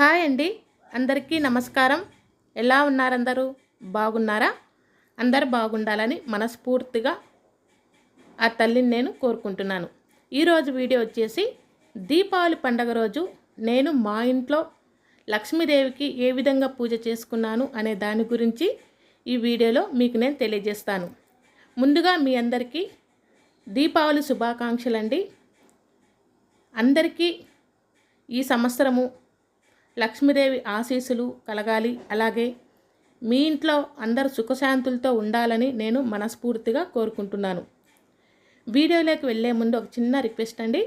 Hi అండి. అందరికీ నమస్కారం. ఎలా ఉన్నారందరూ? బాగున్నారా? అందరు బాగుండాలని మనస్ఫూర్తిగా ఆ తల్లిని నేను కోరుకుంటున్నాను. ఈరోజు వీడియో వచ్చేసి దీపావళి పండగ రోజు నేను మా ఇంట్లో లక్ష్మీదేవికి ఏ విధంగా పూజ చేసుకున్నాను అనే దాని గురించి ఈ వీడియోలో మీకు నేను తెలియజేస్తాను. ముందుగా మీ అందరికీ దీపావళి శుభాకాంక్షలండి. అందరికీ ఈ సంవత్సరము లక్ష్మీదేవి ఆశీస్సులు కలగాలి. అలాగే మీ ఇంట్లో అందరూ సుఖశాంతులతో ఉండాలని నేను మనస్ఫూర్తిగా కోరుకుంటున్నాను. వీడియోలోకి వెళ్ళే ముందు ఒక చిన్న రిక్వెస్ట్ అండి.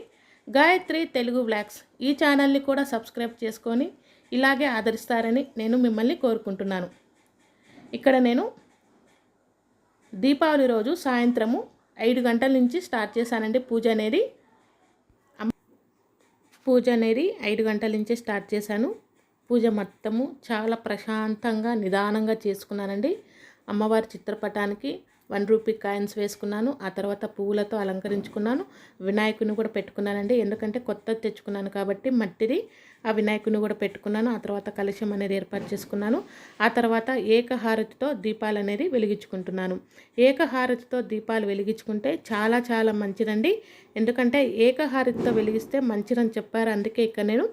గాయత్రి తెలుగు వ్లాగ్స్ ఈ ఛానల్ని కూడా సబ్స్క్రైబ్ చేసుకొని ఇలాగే ఆదరిస్తారని నేను మిమ్మల్ని కోరుకుంటున్నాను. ఇక్కడ నేను దీపావళి రోజు సాయంత్రము ఐదు గంటల నుంచి స్టార్ట్ చేశానండి పూజ అనేది. పూజ అనేది ఐదు గంటల నుంచి స్టార్ట్ చేశాను. పూజ మొత్తము చాలా ప్రశాంతంగా నిదానంగా చేసుకున్నానండి. అమ్మవారి చిత్రపటానికి వన్ రూపీ కాయిన్స్ వేసుకున్నాను. ఆ తర్వాత పువ్వులతో అలంకరించుకున్నాను. వినాయకుని కూడా పెట్టుకున్నానండి. ఎందుకంటే కొత్తది తెచ్చుకున్నాను కాబట్టి మట్టిది ఆ వినాయకుని కూడా పెట్టుకున్నాను. ఆ తర్వాత కలశం అనేది ఏర్పాటు చేసుకున్నాను. ఆ తర్వాత ఏకహారతితో దీపాలు అనేది వెలిగించుకుంటున్నాను. ఏకహారతితో దీపాలు వెలిగించుకుంటే చాలా చాలా మంచిదండి. ఎందుకంటే ఏకహారతితో వెలిగిస్తే మంచిదని చెప్పారు. అందుకే ఇక్కడ నేను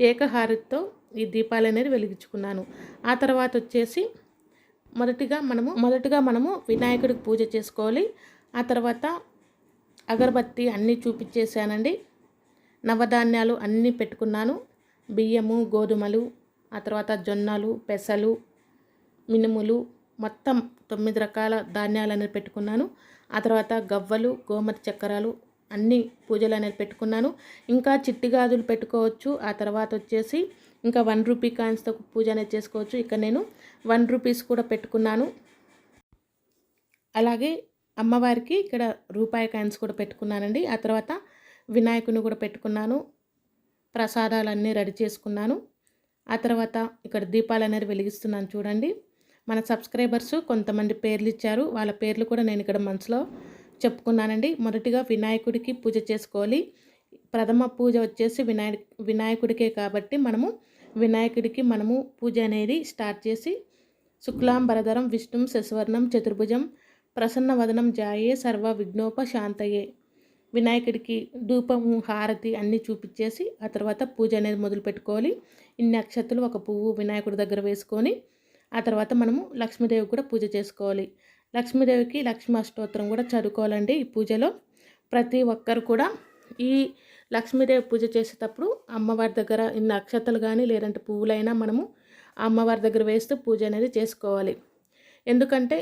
ఏకహారతితో ఈ దీపాలు అనేది వెలిగించుకున్నాను. ఆ తర్వాత వచ్చేసి మొదటిగా మనము మొదటిగా మనము వినాయకుడికి పూజ చేసుకోవాలి. ఆ తర్వాత అగరబత్తి అన్నీ చూపించేసానండి నవధాన్యాలు అన్నీ పెట్టుకున్నాను. బియ్యము గోధుమలు ఆ తర్వాత జొన్నలు పెసలు మినుములు మొత్తం తొమ్మిది రకాల ధాన్యాలు అనేది పెట్టుకున్నాను. ఆ తర్వాత గవ్వలు గోమతి చక్కెరలు అన్ని పూజలు అనేది పెట్టుకున్నాను. ఇంకా చిట్టి గాజులు పెట్టుకోవచ్చు. ఆ తర్వాత వచ్చేసి ఇంకా వన్ రూపీ కాయిన్స్తో పూజ అనేది చేసుకోవచ్చు. ఇక్కడ నేను వన్ రూపీస్ కూడా పెట్టుకున్నాను. అలాగే అమ్మవారికి ఇక్కడ రూపాయి కాయిన్స్ కూడా పెట్టుకున్నానండి. ఆ తర్వాత వినాయకుని కూడా పెట్టుకున్నాను. ప్రసాదాలన్నీ రెడీ చేసుకున్నాను. ఆ తర్వాత ఇక్కడ దీపాలు అనేది వెలిగిస్తున్నాను చూడండి. మన సబ్స్క్రైబర్స్ కొంతమంది పేర్లు ఇచ్చారు. వాళ్ళ పేర్లు కూడా నేను ఇక్కడ మనసులో చెప్పుకున్నానండి. మొదటిగా వినాయకుడికి పూజ చేసుకోవాలి. ప్రథమ పూజ వచ్చేసి వినాయక వినాయకుడికే కాబట్టి మనము వినాయకుడికి మనము పూజ అనేది స్టార్ట్ చేసి శుక్లాంబరధరం విష్ణుం శశ్వర్ణం చతుర్భుజం ప్రసన్న వదనం జాయే సర్వ విఘ్నోప శాంతయే. వినాయకుడికి ధూపము హారతి అన్నీ చూపించేసి ఆ తర్వాత పూజ అనేది మొదలు పెట్టుకోవాలి. ఇన్ని అక్షతలు ఒక పువ్వు వినాయకుడి దగ్గర వేసుకొని ఆ తర్వాత మనము లక్ష్మీదేవి కూడా పూజ చేసుకోవాలి. లక్ష్మీదేవికి లక్ష్మీ అష్టోత్తరం కూడా చదువుకోవాలండి ఈ పూజలో. ప్రతి ఒక్కరు కూడా ఈ లక్ష్మీదేవి పూజ చేసేటప్పుడు అమ్మవారి దగ్గర ఇన్ని అక్షతలు కానీ లేదంటే పువ్వులైనా మనము అమ్మవారి దగ్గర వేస్తూ పూజ అనేది చేసుకోవాలి. ఎందుకంటే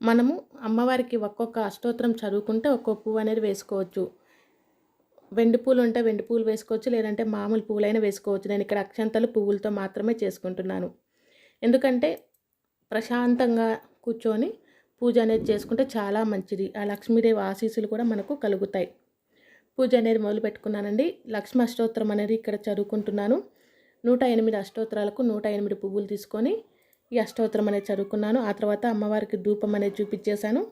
మనము అమ్మవారికి ఒక్కొక్క అష్టోత్తరం చదువుకుంటే ఒక్కొక్క పువ్వు అనేది వేసుకోవచ్చు. వెండి పూలు ఉంటే వెండి పూలు వేసుకోవచ్చు లేదంటే మామూలు పువ్వులైనా వేసుకోవచ్చు. నేను ఇక్కడ అక్షంతలు పువ్వులతో మాత్రమే చేసుకుంటున్నాను. ఎందుకంటే ప్రశాంతంగా కూర్చొని పూజ అనేది చేసుకుంటే చాలా మంచిది. ఆ లక్ష్మీదేవి ఆశీస్సులు కూడా మనకు కలుగుతాయి. పూజ అనేది మొదలు పెట్టుకున్నానండి. లక్ష్మీ అష్టోత్తరం అనేది ఇక్కడ చదువుకుంటున్నాను. నూట ఎనిమిది అష్టోత్తరాలకు నూట ఎనిమిది పువ్వులు తీసుకొని ఈ అష్టోత్తరం అనేది చదువుకున్నాను. ఆ తర్వాత అమ్మవారికి ధూపం అనేది చూపించేశాను.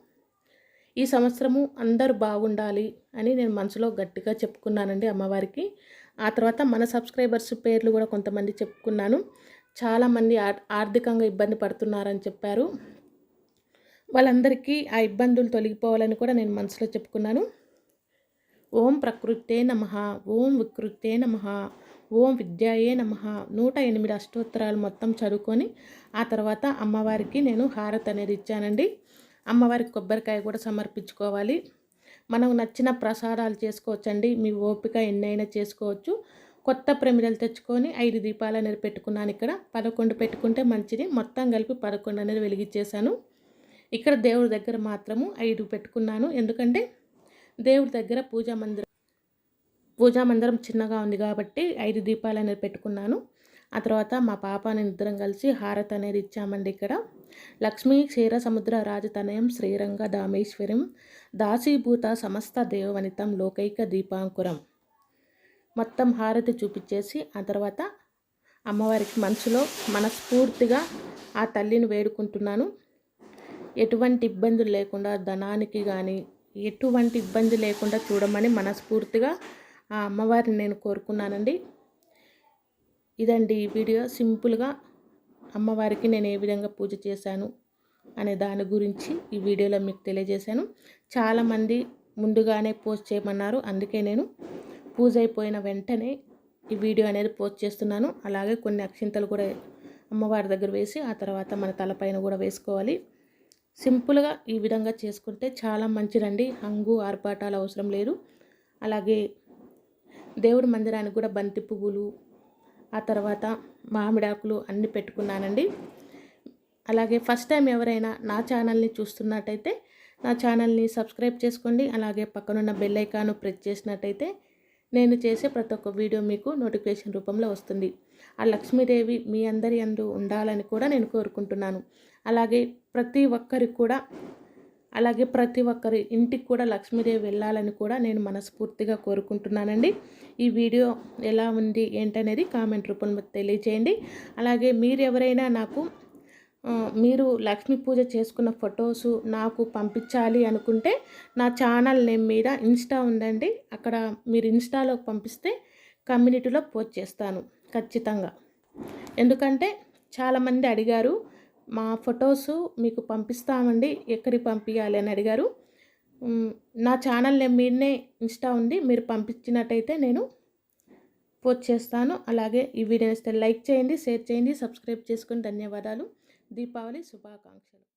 ఈ సంవత్సరము అందరూ బాగుండాలి అని నేను మనసులో గట్టిగా చెప్పుకున్నానండి అమ్మవారికి. ఆ తర్వాత మన సబ్స్క్రైబర్స్ పేర్లు కూడా కొంతమంది చెప్పుకున్నాను. చాలామంది ఆర్థికంగా ఇబ్బంది పడుతున్నారని చెప్పారు. వాళ్ళందరికీ ఆ ఇబ్బందులు తొలగిపోవాలని కూడా నేను మనసులో చెప్పుకున్నాను. ఓం ప్రకృతే నమ ఓం వికృతే నమ ఓం విద్యాయే నమ నూట ఎనిమిది అష్టోత్తరాలు మొత్తం చదువుకొని ఆ తర్వాత అమ్మవారికి నేను హారత్ అనేది ఇచ్చానండి. అమ్మవారికి కొబ్బరికాయ కూడా సమర్పించుకోవాలి. మనం నచ్చిన ప్రసాదాలు చేసుకోవచ్చండి. మీ ఓపిక ఎన్నైనా చేసుకోవచ్చు. కొత్త ప్రమిదలు తెచ్చుకొని ఐదు దీపాలు అనేది పెట్టుకున్నాను ఇక్కడ. పదకొండు పెట్టుకుంటే మంచిది. మొత్తం కలిపి పదకొండు అనేది వెలిగించేశాను. ఇక్కడ దేవుడి దగ్గర మాత్రము ఐదు పెట్టుకున్నాను. ఎందుకంటే దేవుడి దగ్గర పూజా మందిరం పూజా మందిరం చిన్నగా ఉంది కాబట్టి ఐదు దీపాలు అనేది పెట్టుకున్నాను. ఆ తర్వాత మా పాప నేను ఇద్దరం కలిసి హారత్ అనేది ఇచ్చామండి ఇక్కడ. లక్ష్మీ క్షీర సముద్ర రాజతనయం శ్రీరంగ దామేశ్వరం దాసీభూత సమస్త దేవవనితం లోకైక దీపాంకురం. మొత్తం హారతి చూపించేసి ఆ తర్వాత అమ్మవారికి మనసులో మనస్ఫూర్తిగా ఆ తల్లిని వేడుకుంటున్నాను. ఎటువంటి ఇబ్బందులు లేకుండా ధనానికి కానీ ఎటువంటి ఇబ్బంది లేకుండా చూడమని మనస్ఫూర్తిగా ఆ అమ్మవారిని నేను కోరుకున్నానండి. ఇదండి ఈ వీడియో. సింపుల్గా అమ్మవారికి నేను ఏ విధంగా పూజ చేశాను అనే దాని గురించి ఈ వీడియోలో మీకు తెలియజేశాను. చాలామంది ముందుగానే పోస్ట్ చేయమన్నారు. అందుకే నేను పూజ అయిపోయిన వెంటనే ఈ వీడియో అనేది పోస్ట్ చేస్తున్నాను. అలాగే కొన్ని అక్షింతలు కూడా అమ్మవారి దగ్గర వేసి ఆ తర్వాత మన తలపైన కూడా వేసుకోవాలి. సింపుల్గా ఈ విధంగా చేసుకుంటే చాలా మంచిదండి. హంగు ఆర్పాటాలు అవసరం లేదు. అలాగే దేవుడి మందిరానికి కూడా బంతి పువ్వులు ఆ తర్వాత మామిడాకులు అన్నీ పెట్టుకున్నానండి. అలాగే ఫస్ట్ టైం ఎవరైనా నా ఛానల్ని చూస్తున్నట్టయితే నా ఛానల్ని సబ్స్క్రైబ్ చేసుకోండి. అలాగే పక్కనున్న బెల్ ఐకాను ప్రెస్ చేసినట్టయితే నేను చేసే ప్రతి ఒక్క వీడియో మీకు నోటిఫికేషన్ రూపంలో వస్తుంది. ఆ లక్ష్మీదేవి మీ అందరి అందు ఉండాలని కూడా నేను కోరుకుంటున్నాను. అలాగే ప్రతి ఒక్కరికి కూడా అలాగే ప్రతి ఒక్కరి ఇంటికి కూడా లక్ష్మీదేవి వెళ్ళాలని కూడా నేను మనస్ఫూర్తిగా కోరుకుంటున్నానండి. ఈ వీడియో ఎలా ఉంది ఏంటనేది కామెంట్ రూపంలో తెలియచేయండి. అలాగే మీరు ఎవరైనా నాకు మీరు లక్ష్మీ పూజ చేసుకున్న ఫొటోస్ నాకు పంపించాలి అనుకుంటే నా ఛానల్ నేమ్ మీద ఇన్స్టా ఉందండి అక్కడ మీరు ఇన్స్టాలో పంపిస్తే కమ్యూనిటీలో పోస్ట్ చేస్తాను ఖచ్చితంగా. ఎందుకంటే చాలామంది అడిగారు మా ఫొటోస్ మీకు పంపిస్తామండి ఎక్కడికి పంపించాలి అని అడిగారు. నా ఛానల్ నేమ్ మీదనే ఇన్స్టా ఉంది మీరు పంపించినట్టయితే నేను పోస్ట్ చేస్తాను. అలాగే ఈ వీడియో లైక్ చేయండి షేర్ చేయండి సబ్స్క్రైబ్ చేసుకుని ధన్యవాదాలు. దీపావళి శుభాకాంక్షలు.